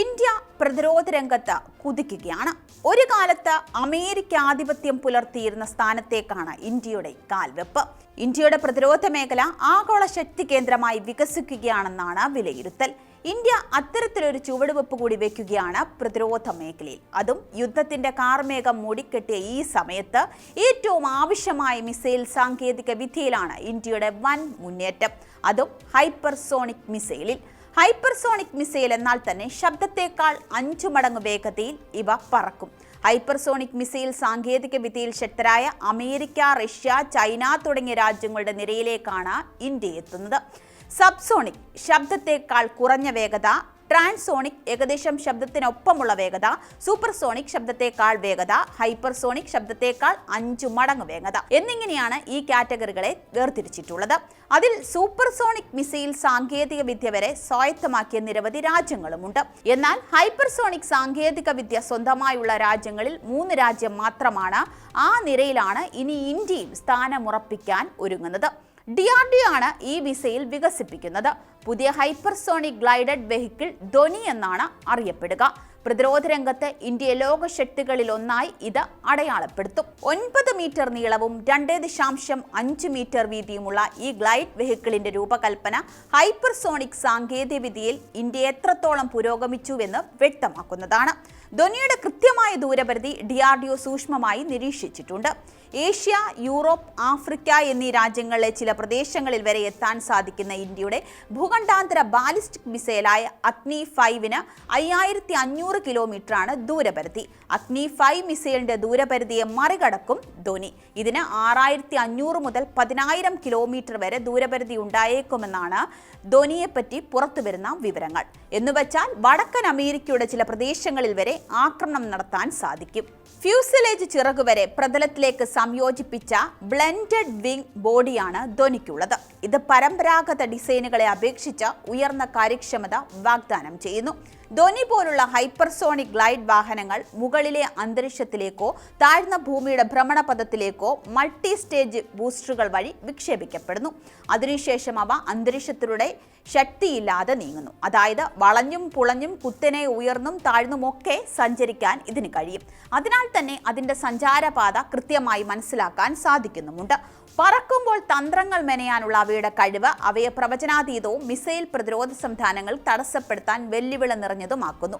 India പ്രതിരോധ രംഗത്ത് കുതിക്കുകയാണ്. ഒരു കാലത്ത് അമേരിക്ക ആധിപത്യം പുലർത്തിയിരുന്ന സ്ഥാനത്തേക്കാണ് ഇന്ത്യയുടെ കാൽവെപ്പ്. ഇന്ത്യയുടെ പ്രതിരോധ മേഖല ആഗോള ശക്തി കേന്ദ്രമായി വികസിക്കുകയാണെന്നാണ് വിലയിരുത്തൽ. ഇന്ത്യ അത്തരത്തിലൊരു ചുവടുവെപ്പ് കൂടി വെക്കുകയാണ് പ്രതിരോധ മേഖലയിൽ. അതും യുദ്ധത്തിന്റെ കാർമേഘം മൂടിക്കെട്ടിയ ഈ സമയത്ത് ഏറ്റവും ആവശ്യമായ മിസൈൽ സാങ്കേതിക വിദ്യയിലാണ് ഇന്ത്യയുടെ വൻ മുന്നേറ്റം. അതും ഹൈപ്പർസോണിക് മിസൈലിൽ. ഹൈപ്പർസോണിക് മിസൈൽ എന്നാൽ തന്നെ ശബ്ദത്തേക്കാൾ അഞ്ചു മടങ്ങ് വേഗതയിൽ ഇവ പറക്കും. ഹൈപ്പർസോണിക് മിസൈൽ സാങ്കേതിക വിദ്യയിൽ ശക്തരായ അമേരിക്ക റഷ്യ ചൈന തുടങ്ങിയ രാജ്യങ്ങളുടെ നിരയിലേക്കാണ് ഇന്ത്യ എത്തുന്നത്. സബ്സോണിക് ശബ്ദത്തേക്കാൾ കുറഞ്ഞ വേഗത ട്രാൻസോണിക് ഏകദേശം ശബ്ദത്തിനൊപ്പമുള്ള വേഗത സൂപ്പർസോണിക് ശബ്ദത്തെക്കാൾ വേഗത ഹൈപ്പർസോണിക് ശബ്ദത്തെക്കാൾ അഞ്ചു മടങ്ങ് വേഗത എന്നിങ്ങനെയാണ് ഈ കാറ്റഗറികളെ വേർതിരിച്ചിട്ടുള്ളത്. അതിൽ സൂപ്പർസോണിക് മിസൈൽ സാങ്കേതിക വിദ്യ വരെ സ്വായത്തമാക്കിയ നിരവധി രാജ്യങ്ങളുമുണ്ട്. എന്നാൽ ഹൈപ്പർസോണിക് സാങ്കേതിക വിദ്യ സ്വന്തമായുള്ള രാജ്യങ്ങളിൽ മൂന്ന് രാജ്യം മാത്രമാണ് ആ നിരയിലാണ് ഇനി ഇന്ത്യയും സ്ഥാനമുറപ്പിക്കാൻ ഒരുങ്ങുന്നത്. ഡി ആർ ഡി ആണ് ഈ മിസൈൽ വികസിപ്പിക്കുന്നത്. പുതിയ ഹൈപ്പർസോണിക് ഗ്ലൈഡഡ് വെഹിക്കിൾ ധ്വനി എന്നാണ് അറിയപ്പെടുക. പ്രതിരോധ രംഗത്ത് ഇന്ത്യ ലോകശക്തികളിൽ ഒന്നായി ഇത് അടയാളപ്പെടുത്തും. ഒൻപത് മീറ്റർ നീളവും രണ്ട് ദശാംശം അഞ്ച് മീറ്റർ വീതിയുമുള്ള ഈ ഗ്ലൈഡ് വെഹിക്കിളിന്റെ രൂപകൽപ്പന ഹൈപ്പർസോണിക് സാങ്കേതികവിദ്യയിൽ ഇന്ത്യ എത്രത്തോളം പുരോഗമിച്ചുവെന്ന് വ്യക്തമാക്കുന്നതാണ്. ധ്വനിയുടെ കൃത്യമായ ദൂരപരിധി ഡി ആർ ഡി ഒ സൂക്ഷ്മമായി നിരീക്ഷിച്ചിട്ടുണ്ട്. ഏഷ്യ യൂറോപ്പ് ആഫ്രിക്ക എന്നീ രാജ്യങ്ങളിലെ ചില പ്രദേശങ്ങളിൽ വരെ എത്താൻ സാധിക്കുന്ന ഇന്ത്യയുടെ ഭൂഖണ്ഡാന്തര ബാലിസ്റ്റിക് മിസൈലായ അഗ്നി ഫൈവിന് അയ്യായിരത്തി അഞ്ഞൂറ് കിലോമീറ്ററാണ് ദൂരപരിധി. അഗ്നി ഫൈവ് മിസൈലിന്റെ ദൂരപരിധിയെ മറികടക്കും ധോനി. ഇതിന് ആറായിരത്തി അഞ്ഞൂറ് മുതൽ പതിനായിരം കിലോമീറ്റർ വരെ ദൂരപരിധി ഉണ്ടായേക്കുമെന്നാണ് ധോനിയെപ്പറ്റി പുറത്തുവരുന്ന വിവരങ്ങൾ. എന്നുവെച്ചാൽ വടക്കൻ അമേരിക്കയുടെ ചില പ്രദേശങ്ങളിൽ വരെ ആക്രമണം നടത്താൻ സാധിക്കും. ഫ്യൂസലേജ് ചിറകുവരെ പ്രതലത്തിലേക്ക് സംയോജിപ്പിച്ച ബ്ലെൻഡഡ് വിംഗ് ബോഡിയാണ് ധ്വനിക്കുള്ളത് ഇത് പരമ്പരാഗത ഡിസൈനുകളെ അപേക്ഷിച്ച് ഉയർന്ന കാര്യക്ഷമത വാഗ്ദാനം ചെയ്യുന്നു. ധ്വനി പോലുള്ള ഹൈപ്പർസോണിക് ഗ്ലൈഡ് വാഹനങ്ങൾ മുകളിലെ അന്തരീക്ഷത്തിലേക്കോ താഴ്ന്ന ഭൂമിയുടെ ഭ്രമണപഥത്തിലേക്കോ മൾട്ടി സ്റ്റേജ് ബൂസ്റ്ററുകൾ വഴി വിക്ഷേപിക്കപ്പെടുന്നു. അതിനുശേഷം അവ അന്തരീക്ഷത്തിലൂടെ ശക്തിയില്ലാതെ നീങ്ങുന്നു. അതായത് വളഞ്ഞും പുളഞ്ഞും കുത്തനെ ഉയർന്നും താഴ്ന്നുമൊക്കെ സഞ്ചരിക്കാൻ ഇതിന് കഴിയും. അതിനാൽ തന്നെ അതിന്റെ സഞ്ചാരപാത കൃത്യമായി മനസ്സിലാക്കാൻ സാധിക്കുന്നുമുണ്ട്. പറക്കുമ്പോൾ തന്ത്രങ്ങൾ മെനയാനുള്ള അവയുടെ കഴിവ് അവയെ പ്രവചനാതീതവും മിസൈൽ പ്രതിരോധ സംവിധാനങ്ങൾ തടസ്സപ്പെടുത്താൻ വെല്ലുവിളി നിറഞ്ഞതുമാക്കുന്നു.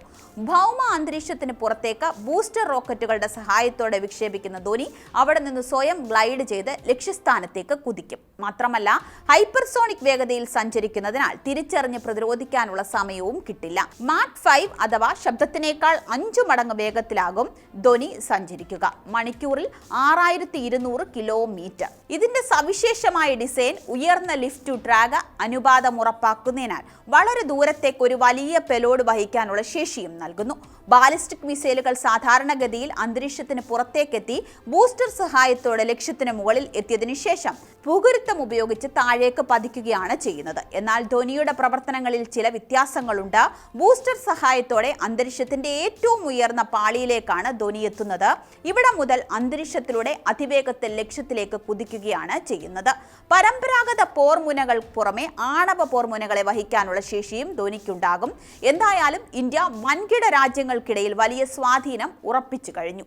ഭൗമ അന്തരീക്ഷത്തിന് പുറത്തേക്ക് ബൂസ്റ്റർ റോക്കറ്റുകളുടെ സഹായത്തോടെ വിക്ഷേപിക്കുന്ന ധോനി അവിടെ നിന്ന് സ്വയം ഗ്ലൈഡ് ചെയ്ത് ലക്ഷ്യസ്ഥാനത്തേക്ക് കുതിക്കും. മാത്രമല്ല ഹൈപ്പർസോണിക് വേഗതയിൽ സഞ്ചരിക്കുന്നതിനാൽ തിരിച്ചറിഞ്ഞ് പ്രതിരോധിക്കാനുള്ള സമയവും കിട്ടില്ല. മാർക്ക് ഫൈവ് അഥവാ ശബ്ദത്തിനേക്കാൾ അഞ്ചു മടങ്ങ് വേഗത്തിലാകും ധോനി സഞ്ചരിക്കുക. മണിക്കൂറിൽ ആറായിരത്തി കിലോമീറ്റർ. ഇതിന്റെ സവിശേഷമായ ഡിസൈൻ ഉയർന്ന ലിഫ്റ്റ് ടു ഡ്രാഗ് അനുപാതം ഉറപ്പാക്കുന്നതിനാൽ വളരെ ദൂരത്തേക്ക് ഒരു വലിയ പെലോഡ് വഹിക്കാനുള്ള ശേഷിയും നൽകുന്നു. ബാലിസ്റ്റിക് മിസൈലുകൾ സാധാരണഗതിയിൽ അന്തരീക്ഷത്തിന് പുറത്തേക്കെത്തി ബൂസ്റ്റർ സഹായത്തോടെ ലക്ഷ്യത്തിന് മുകളിൽ എത്തിയതിനു ശേഷം ഭൂഗുരുത്വം ഉപയോഗിച്ച് താഴേക്ക് പതിക്കുകയാണ് ചെയ്യുന്നത്. എന്നാൽ ധോനിയുടെ പ്രവർത്തനങ്ങളിൽ ചില വ്യത്യാസങ്ങളുണ്ട്. ബൂസ്റ്റർ സഹായത്തോടെ അന്തരീക്ഷത്തിന്റെ ഏറ്റവും ഉയർന്ന പാളിയിലേക്കാണ് ധോനി എത്തുന്നത്. ഇവിടെ മുതൽ അന്തരീക്ഷത്തിലൂടെ അതിവേഗത്തിൽ ലക്ഷ്യത്തിലേക്ക് കുതിക്കുകയാണ് ചെയ്യുന്നത്. പരമ്പരാഗത പോർമുനകൾ പുറമെ ആണവ പോർമുനകളെ വഹിക്കാനുള്ള ശേഷിയും ധോനിക്കുണ്ടാകും. എന്തായാലും ഇന്ത്യ വൻകിട രാജ്യങ്ങൾക്കിടയിൽ വലിയ സ്വാധീനം ഉറപ്പിച്ചു കഴിഞ്ഞു.